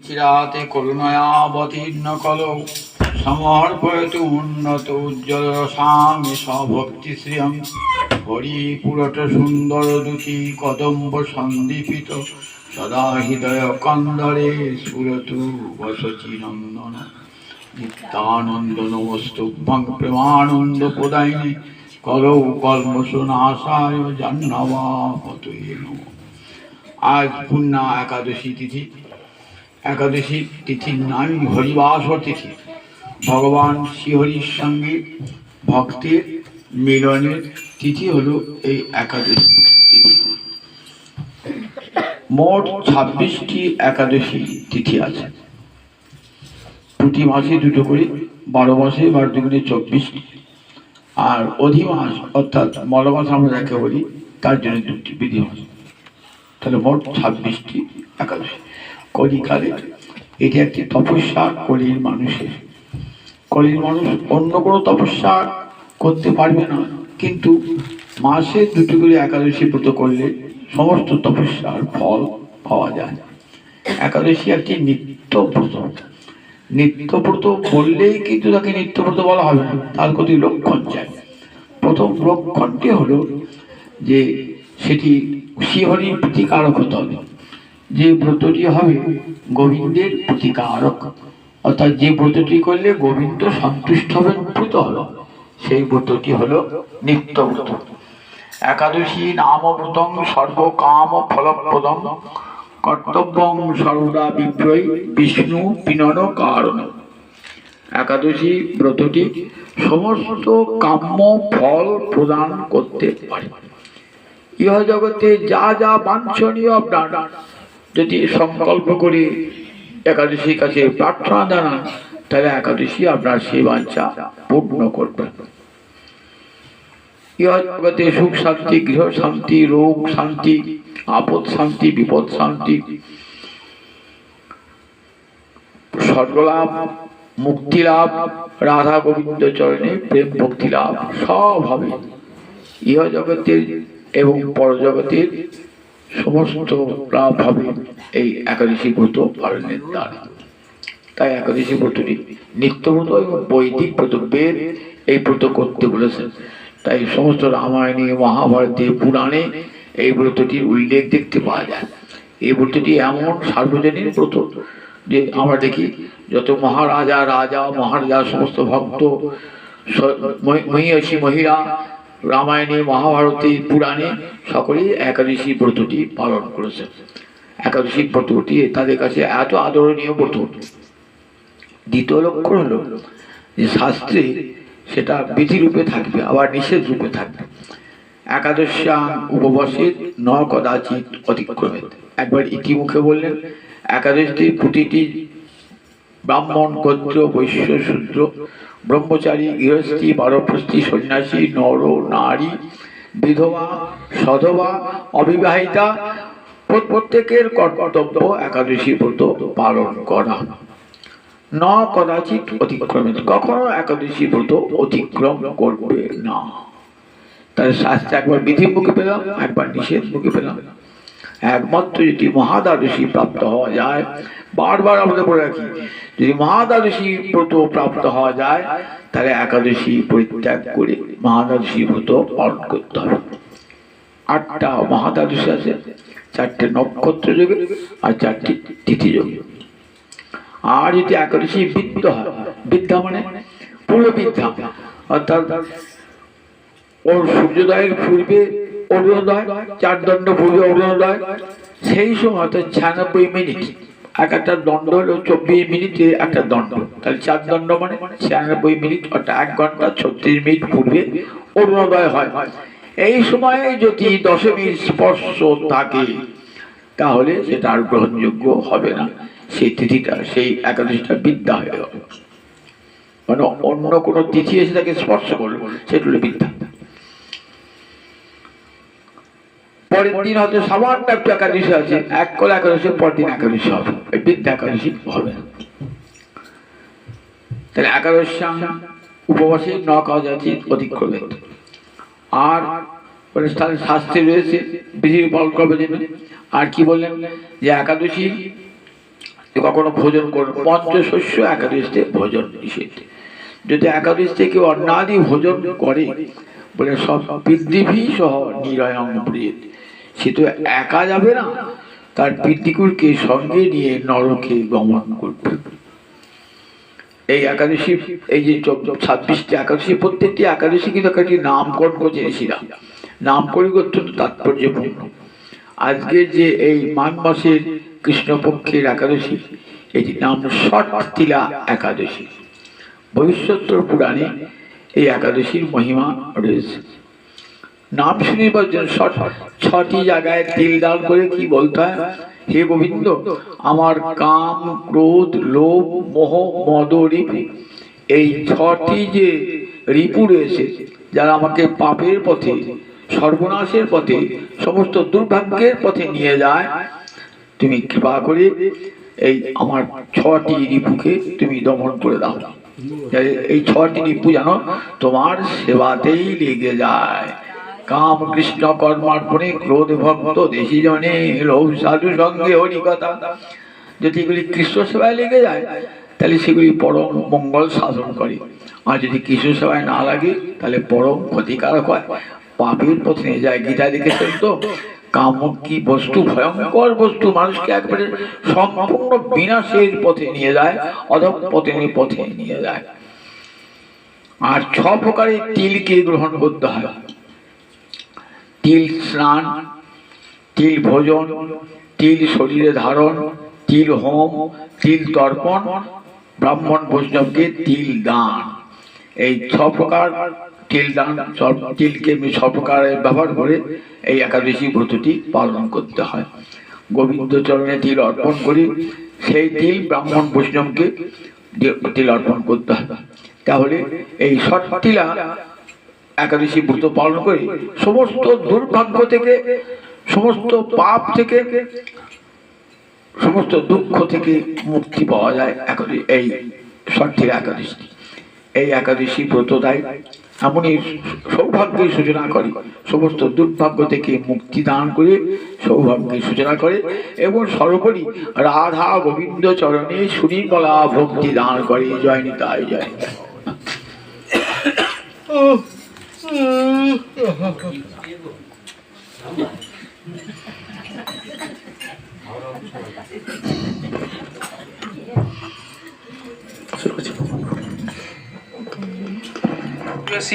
চিরাতে করুণয়াবতীর্ণ কলৌ সমর্পয়তু উন্নত উজ্জ্বল রসামি শ্রিয়ং। হরিপুরট সুন্দর দুটি কদম্ব সন্দীপিত। সদা হৃদয় কন্দরে সুরতু বসচি নন্দন। নিত্যানন্দ নমস্তুভ্যং প্রেমানন্দ প্রদায়িনে। করৌ কর্মসুনাশায় জাহ্নবা পতয়ে নমঃ। আজ পূর্ণা একাদশী তিথি। একাদশী তিথির নামই হরিবাসর তিথি। ভগবান শ্রীহরির সঙ্গে ভক্তের মিলনের তিথি হলো এই একাদশী তিথি। মোট ছাব্বিশটি একাদশী তিথি আছে। প্রতি মাসে দুটো করে বারো মাসে বারো দুগুণে চব্বিশটি আর অধিমাস অর্থাৎ মলমাস আমরা যাকে বলি, তার জন্য দুটি বিধি মাস তাহলে মোট ছাব্বিশটি একাদশী। কলিকালে এটি একটি তপস্যা কলির মানুষের। কলির মানুষ অন্য কোনো তপস্যা করতে পারবে না, কিন্তু মাসে দুটি করে একাদশী ব্রত করলে সমস্ত তপস্যার ফল পাওয়া যায়। একাদশী একটি নিত্য নিত্যব্রত নিত্যব্রত বললেই কিন্তু তাকে নিত্যব্রত বলা হবে না, তার প্রতি লক্ষণ চাই। প্রথম লক্ষণটি হলো যে সেটি শ্রীহরির প্রতিকারক হতে হবে। যে ব্রতটি হবে গোবিন্দের প্রতিকারক। অর্থাৎ যে ব্রতটি করলে গোবিন্দ সন্তুষ্ট হবেন প্রত হলো সেই ব্রতটি হলো নিত্য ব্রত একাদশী নামব্রতং সর্বকাম ফলপ্রদম কর্তব্যং সর্বদা বিপ্রয় বিষ্ণু পিনন কারণ। একাদশী ব্রতটি সমস্ত কাম্য ফল প্রদান করতে পারে। ইহ জগতে যা যা বাঞ্ছনীয় আপনার যদি সংকল্প করে, একাদশীর কাছে প্রার্থনা জানান, তাহলে একাদশী আপনার সেই বাঞ্ছা পূর্ণ করবে। জগতে সুখ শান্তি, গৃহ শান্তি, রোগ শান্তি, আপদ শান্তি, বিপদ শান্তি স্বর্গলাভ মুক্তি লাভ, রাধা গোবিন্দ চরণে প্রেম ভক্তি লাভ, সব হবে। ইহ জগতের এবং পরজগতের সমস্ত লাভ হবে এই একাদশী ব্রত পালনের দ্বারা। তাই একাদশী ব্রতটি নিত্যব্রত এবং বৈদিক ব্রত বেদ এই ব্রত করতে বলেছেন। তাই সমস্ত রামায়ণে, মহাভারতে, পুরাণে এই ব্রতটির উল্লেখ দেখতে পাওয়া যায়। এই ব্রতটি এমন সার্বজনীন ব্রত যে আমরা দেখি, যত মহারাজা, রাজা, মহারাজা, সমস্ত ভক্ত, স- মহি- মহিষী মহিলা রামায়ণে, মহাভারতে, পুরাণে সকলেই একাদশী ব্রতটি পালন করেছেন। একাদশী ব্রতটি তাদের কাছে এত আদরণীয় ব্রত। দ্বিতীয় লক্ষণ হলো যে শাস্ত্রে সেটা বিধিরূপে থাকবে, আবার নিষেধ রূপে থাকবে। একাদশ্যাং উপবাসের ন কদাচিৎ অতিক্রমে একবার ইতিমুখে বললেন একাদশটি প্রতিটি ব্রাহ্মণ গোত্র বৈশ্য, শূদ্র, ব্রহ্মচারী, গৃহস্থী বারপ্রস্থী সন্ন্যাসী, নর, নারী, বিধবা, সধবা, অবিবাহিতা প্রত- প্রত্যেকের কর্তব্য একাদশী ব্রত পালন করা। ন কদাচিৎ অতিক্রমে। কখনো একাদশী ব্রত অতিক্রম করবে না। তাহলে শাস্ত্রে একবার বিধি মুখে পেলাম, একবার নিষেধ মুখে পেলাম। একমাত্র যদি মহাদ্বাদশী প্রাপ্ত হওয়া যায়, বারবার আমাদের বলে রাখি, যদি মহাদ্বাদশী ব্রত প্রাপ্ত হওয়া যায়, তাহলে একাদশী পরিত্যাগ করে মহাদ্বাদশী ব্রত পালন করতে হবে। আটটা মহাদ্বাদশী আছে, চারটে নক্ষত্র যোগে আর চারটি তিথি যোগে। আর যদি একাদশী বিদ্য হয়, বিদ্যা মানে পূর্ব বিদ্যা অর্থাৎ ওর সূর্যোদয়ের পূর্বে অরুণোদয় চার দণ্ড পূর্বে অরুণোদয়। সেই সময় অর্থাৎ ছিয়ানব্বই মিনিট। এক একটা দণ্ড হলো চব্বিশ মিনিটে একটা দণ্ড। তাহলে চার দণ্ড মানে ছিয়ানব্বই মিনিট, অর্থাৎ এক ঘণ্টা ছত্রিশ মিনিট পূর্বে অরুণোদয় হয়। এই সময়ে যদি দশমীর স্পর্শ থাকে, তাহলে সেটা আর গ্রহণযোগ্য হবে না। সেই তিথিটা, সেই একাদশীটা বিদ্যা হয়ে গেল মানে অন্য কোনো তিথি এসে তাকে স্পর্শ করল, সেটা হলো বিদ্যা। পরের দিন হয়তো সামান্য একটা একাদশী আছে এক কলা একাদশী একাদশী হবে। একাদশী হবে। তাহলে একাদশাং উপবাসে ন কাজ আছে অতিক্রমে আর মানে তাহলে শাস্ত্রে রয়েছে বিধি পালন করবে আর কি বললেন? যে একাদশী কখনো ভোজন করুন পঞ্চশস্য একাদশীতে ভোজন নিষেধ। যদি একাদশীতে কেউ অন্নাদি ভোজন করে বলে সব পৃথিবী সহ নিরয়ং প্রিয় সে তো একা যাবে না। তার পিতৃকুলকে সঙ্গে নিয়ে নরকে গমন করবে। এই একাদশী, এই যে ছাব্বিশটি একাদশী, প্রত্যেকটি একাদশী কিন্তু একটি নামকরণ করছে ঋষিরা। নামকরণ অত্যন্ত তাৎপর্যপূর্ণ। আজকে যে এই মান মাসের কৃষ্ণপক্ষের একাদশী, এটি নাম ষটতিলা একাদশী। ভবিষ্যত্তর পুরাণে এই একাদশীর মহিমা রয়েছে। নাম শুনিবার জন্য ছটি জায়গায় তিল দান করে কি বলতে হয়? হে গোবিন্দ, আমার কাম, ক্রোধ, লোভ, মোহ, মদ, রিপু, এই ছটি যে রিপু রয়েছে, যারা আমাকে পাপের পথে, সর্বনাশের পথে, সমস্ত দুর্ভাগ্যের পথে নিয়ে যায়, তুমি কৃপা করে এই আমার ছটি রিপুকে তুমি দমন করে দাও। এই ছটি রিপু যেন তোমার সেবাতেই লেগে যায়। কাম কৃষ্ণ কর্মার্পণে ক্রোধ ভক্ত দেশি জনে লোভ সাধু সঙ্গে হরিকথা যদি এগুলি কৃষ্ণ সেবায় লেগে যায়, তাহলে সেগুলি পরম মঙ্গল সাধন করে। আর যদি কৃষ্ণ সেবায় না লাগে, তাহলে পরম ক্ষতিকারক হয়। পাপের পথে নিয়ে যায়। গীতা দেখেছেন তো, কাম কি বস্তু? ভয়ঙ্কর বস্তু। মানুষকে একবারে সম্পূর্ণ বিনাশের পথে নিয়ে যায় অধম পথে পথে নিয়ে যায়। আর ছ প্রকারের তিলকে গ্রহণ করতে হয়। তিল স্নান, তিল ভোজন, তিল শরীরে ধারণ, তিল হোম, তিল তর্পণ, ব্রাহ্মণ বৈষ্ণবকে তিল দান। এই ছ প্রকার তিল দান তিলকে ছ প্রকারে ব্যবহার করে এই একাদশী ব্রতটি পালন করতে হয়। গোবিন্দ চরণে তিল অর্পণ করি, সেই তিল ব্রাহ্মণ বৈষ্ণবকে তিল অর্পণ করতে হয়। তাহলে এই ষটটিলা একাদশী ব্রত পালন করে সমস্ত দুর্ভাগ্য থেকে, সমস্ত পাপ থেকে, সমস্ত দুঃখ থেকে মুক্তি পাওয়া যায় একাদশী, এই ষষ্ঠীর একাদশী। এই একাদশী ব্রত দেয় এমনই সৌভাগ্যের সূচনা করে, সমস্ত দুর্ভাগ্য থেকে মুক্তি দান করে সৌভাগ্যের সূচনা করে এবং সর্বোপরি রাধা গোবিন্দ চরণে সুনির্মলা ভক্তি দান করে। জয় নিতাই জয় নিতাই।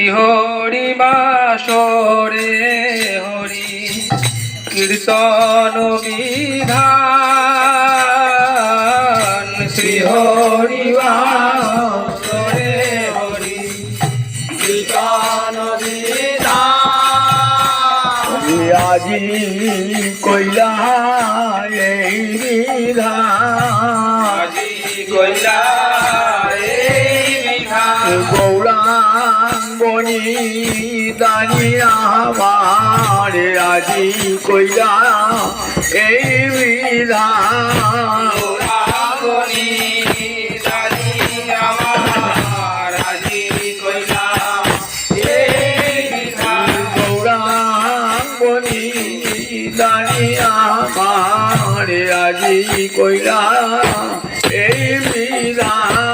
হরি বাসরে হরি কীর্তন বিধান কইলা এই বিধা। কইলা এই বিধান গৌরাঙ্গনি দানি আমার এই বিধান আমার আজি কইলা এই দানি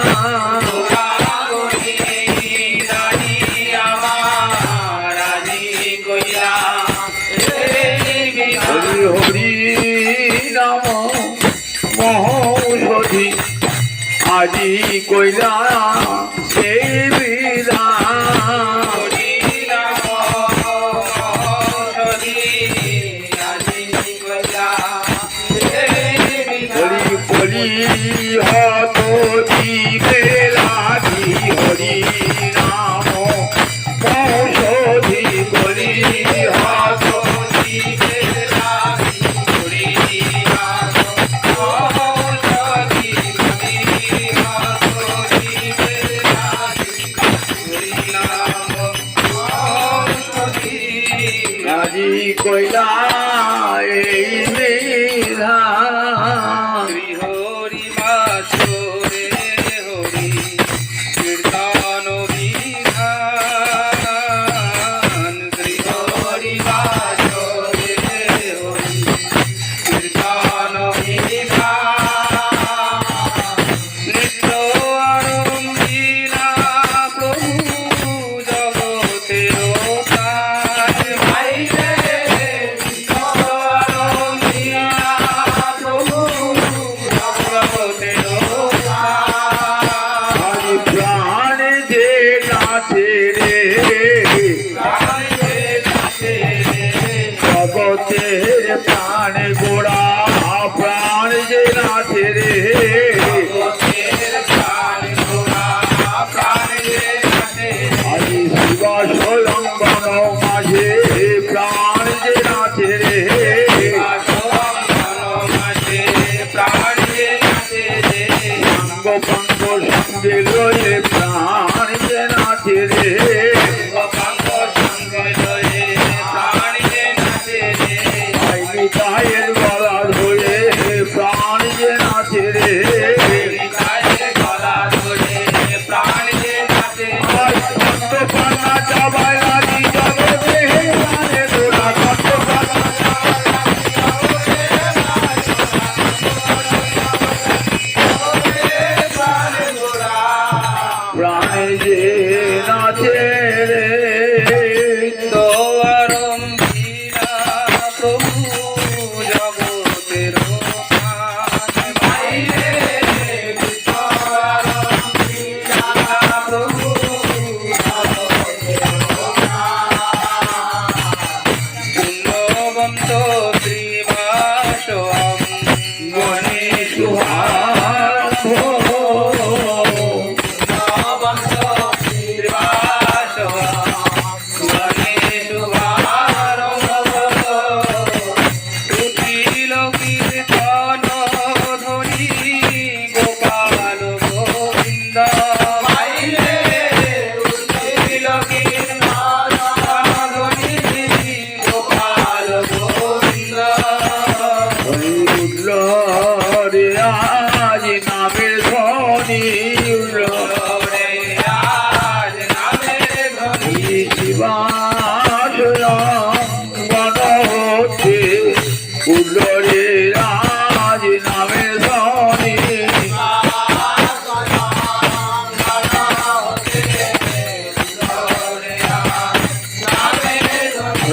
আজি কইলা।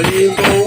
হরি গৌর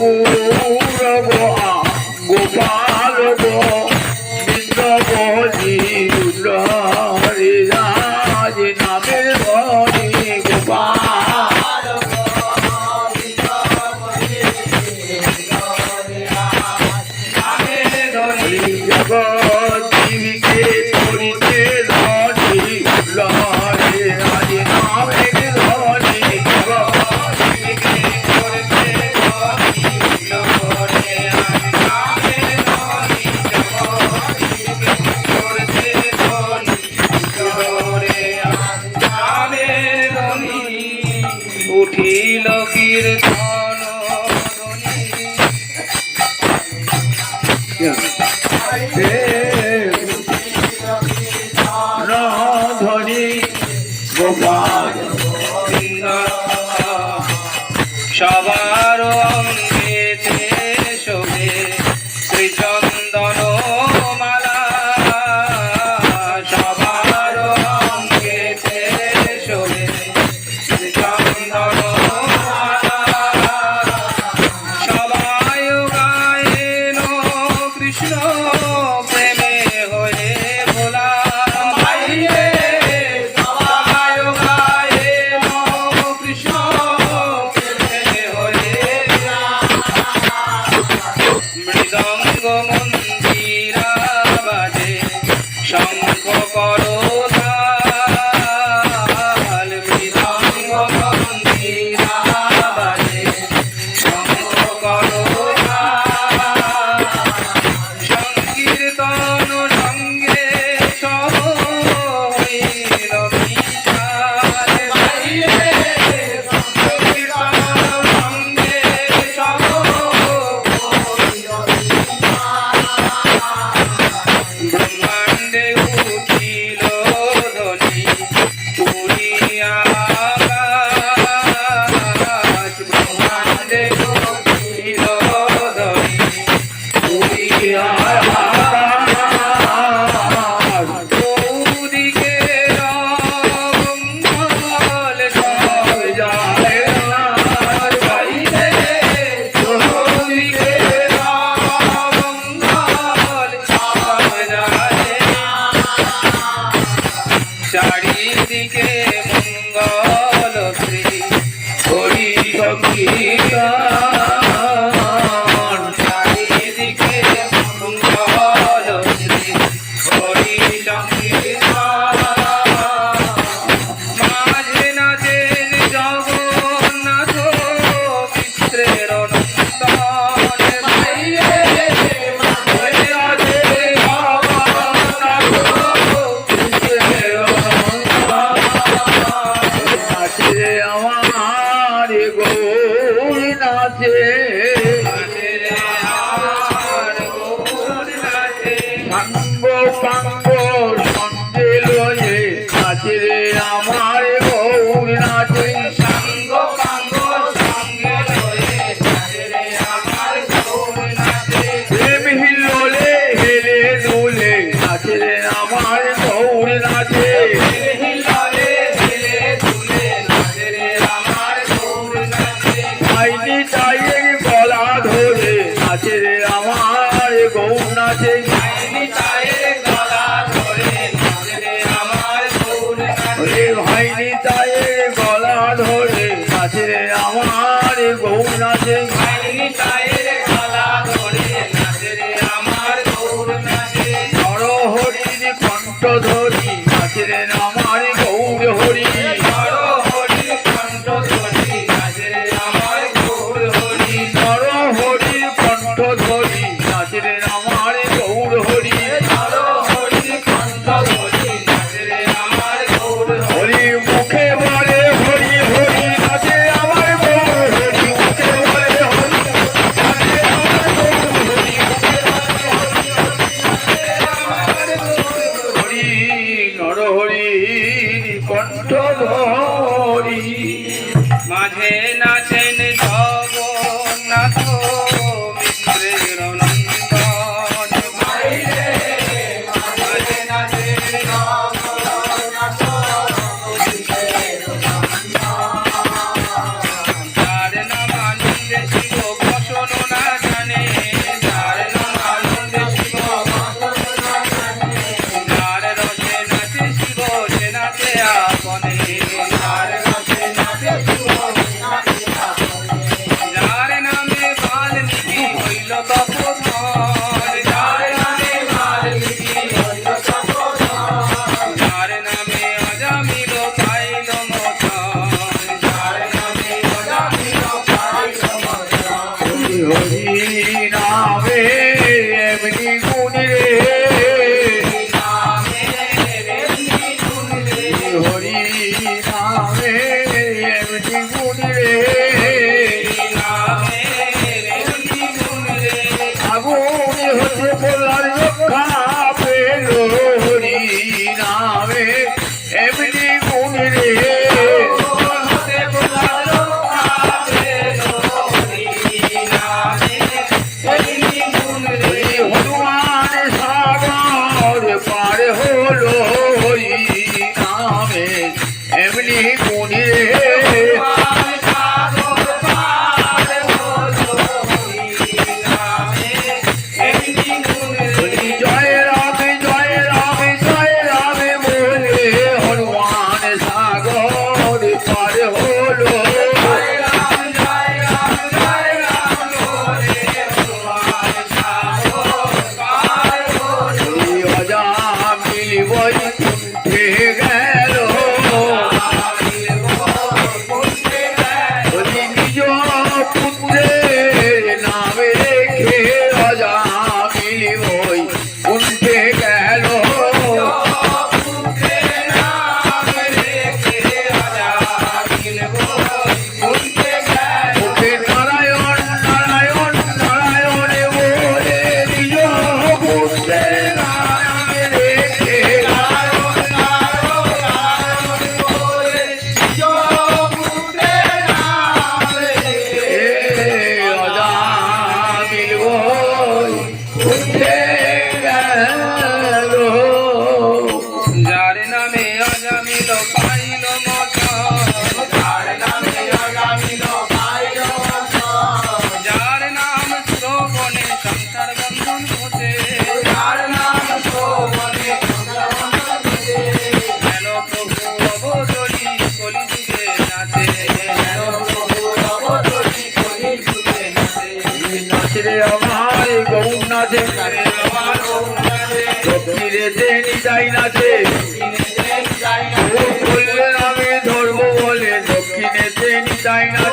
Deus. Oh. আমার গৌরাজে নাচে খাইনি ধরে নাচে আমার গৌর নাচে নরহরির কণ্ঠ ধরি নাচে রে। আমার কিনেতে নিতাই নাচে বললে আমি ধরবো বলে। দক্ষিণেতে নিতাই নাচে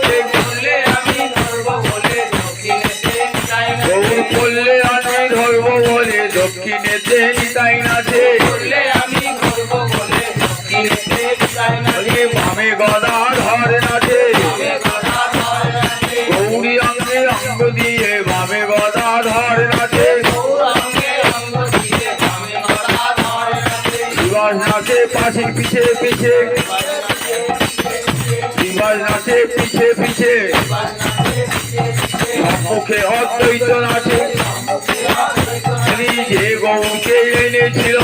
নাচে পিছে পিছে। বিমল নাচে পিছে পিছে। মুখে অদ্বৈত নাচে যে গৌকে এনেছিল।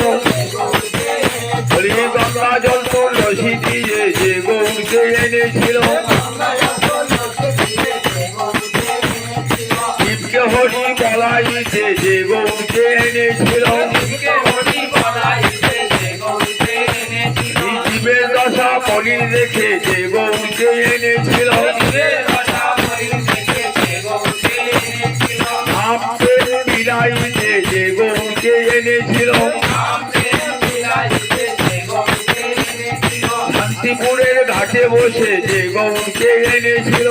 গঙ্গা জল তুলসী দিয়ে যে গৌরকে এনেছিল। শিবকে হরি বলাই যে এনেছিল। মরিল রেখে যে গরুকে এনেছিল। আপেল বিলাইতে যে গরুকে এনেছিল। শান্তিপুরের ঘাটে বসে যে গরুকে এনেছিল।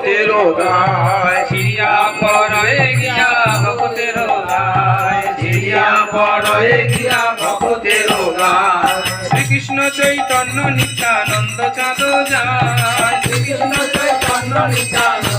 ভক্তের গায় ঝিরিয়া পড়ে গিয়া ভক্তের গায় ঝিরিয়া পড়ে গিয়া ভক্তের গায় শ্রীকৃষ্ণ চৈতন্য নিত্যানন্দ চাঁদ যায়। শ্রীকৃষ্ণ চৈতন্য নিত্যানন্দ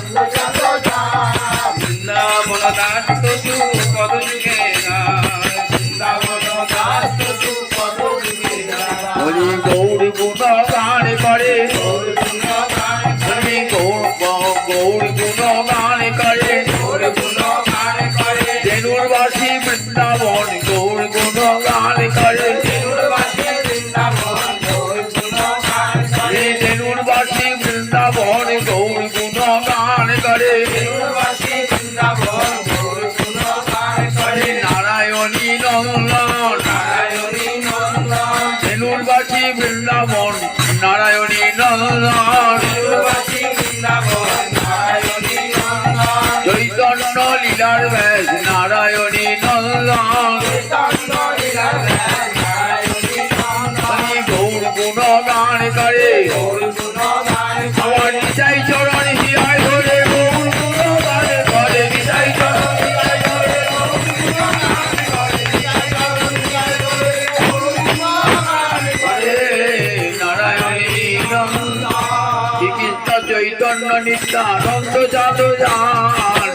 নিত্যানন্দ জানো যান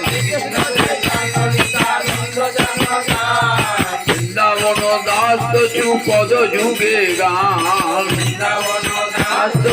বৃন্দাবন দাস তো চুপদ যুগে গান বৃন্দাবন দাস তো